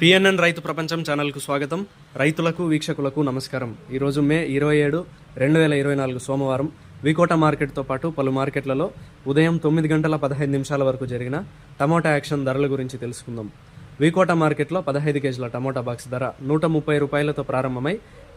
PNN రైతు ప్రపంచం ఛానల్కు స్వాగతం. రైతులకు వీక్షకులకు నమస్కారం. ఈరోజు మే ఇరవై ఏడు రెండు వేల ఇరవై నాలుగు సోమవారం. వికోట మార్కెట్తో పాటు పలు మార్కెట్లలో ఉదయం తొమ్మిది గంటల పదహైదు నిమిషాల వరకు జరిగిన టమోటా యాక్షన్ ధరల గురించి తెలుసుకుందాం. వికోట మార్కెట్లో పదహైదు కేజీల టమోటా బాక్స్ ధర నూట ముప్పై రూపాయలతో ప్రారంభమై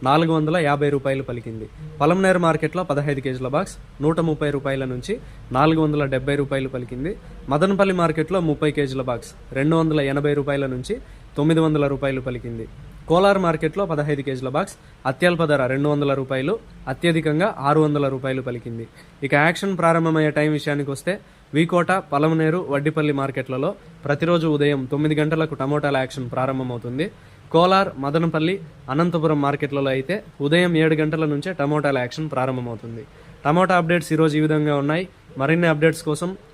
నాలుగు వందల యాభై రూపాయలు పలికింది. పలంనేర్ మార్కెట్లో పదహైదు కేజీల బాక్స్ నూట ముప్పై రూపాయల నుంచి నాలుగు వందల డెబ్బై రూపాయలు పలికింది. మదనపల్లి మార్కెట్లో ముప్పై కేజీల బాక్స్ రెండు వందల ఎనభై రూపాయల నుంచి తొమ్మిది వందల రూపాయలు పలికింది. కోలార్ మార్కెట్లో పదహైదు కేజీల బాక్స్ అత్యల్ప ధర రెండు వందల రూపాయలు అత్యధికంగా ఆరు వందల రూపాయలు పలికింది. ఇక యాక్షన్ ప్రారంభమయ్యే టైం విషయానికి వస్తే వీకోట పలమనేరు వడ్డిపల్లి మార్కెట్లలో ప్రతిరోజు ఉదయం తొమ్మిది గంటలకు టమోటాల యాక్షన్ ప్రారంభమవుతుంది. కోలార్ మదనపల్లి అనంతపురం మార్కెట్లలో అయితే ఉదయం ఏడు గంటల నుంచే టమోటాల యాక్షన్ ప్రారంభమవుతుంది. టమోటా అప్డేట్స్ ఈరోజు ఈ విధంగా ఉన్నాయి. మరిన్ని అప్డేట్స్ కోసం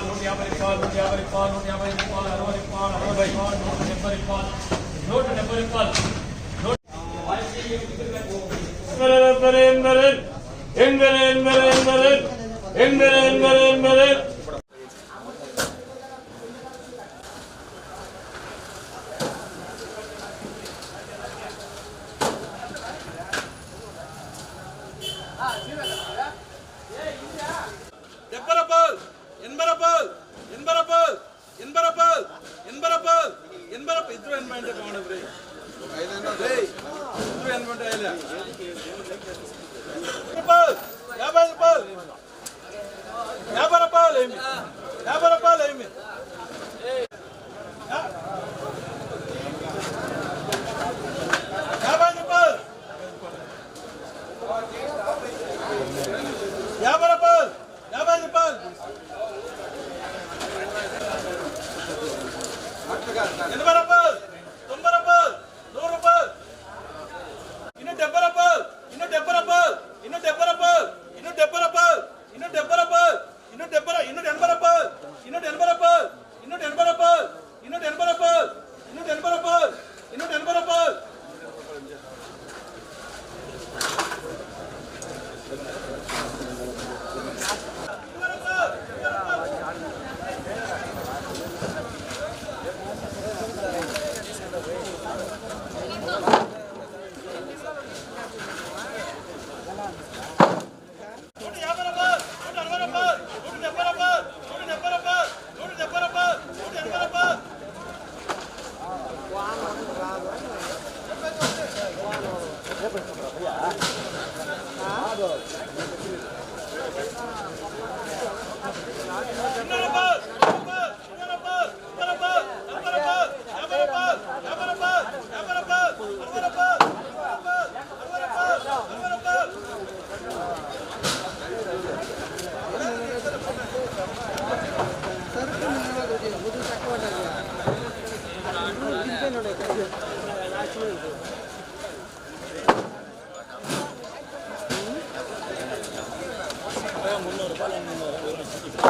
பால் நூற்றி ஐம்பது பால் நூற்றி ஐம்பது பால் நூற்றி ஐம்பது பால் அறுபது பால் அறுபது பால் நூற்றி எண்பது பால் நூற்றி எண்பது பால் எங்கள் எங்கள் எங்கள் எங்கள் எங்கள் எங்கள் ಇದ್ರು ಏನ್ ಮಾಡಿದೆ ಬಾವಣ್ಣ ಇದ್ರು ಏನ್ ಮಾಡ್ರೆ ಇಲ್ಲ యాభై రూపాయలు యాభై రూపాయలు ఏమి యాభై రూపాయలు ఏమి యాభై రూపాయలు యాభై రూపాయలు యాభై ఎనభై రూపాయలు முந்நூறுரூபா ஒரு லட்சத்தி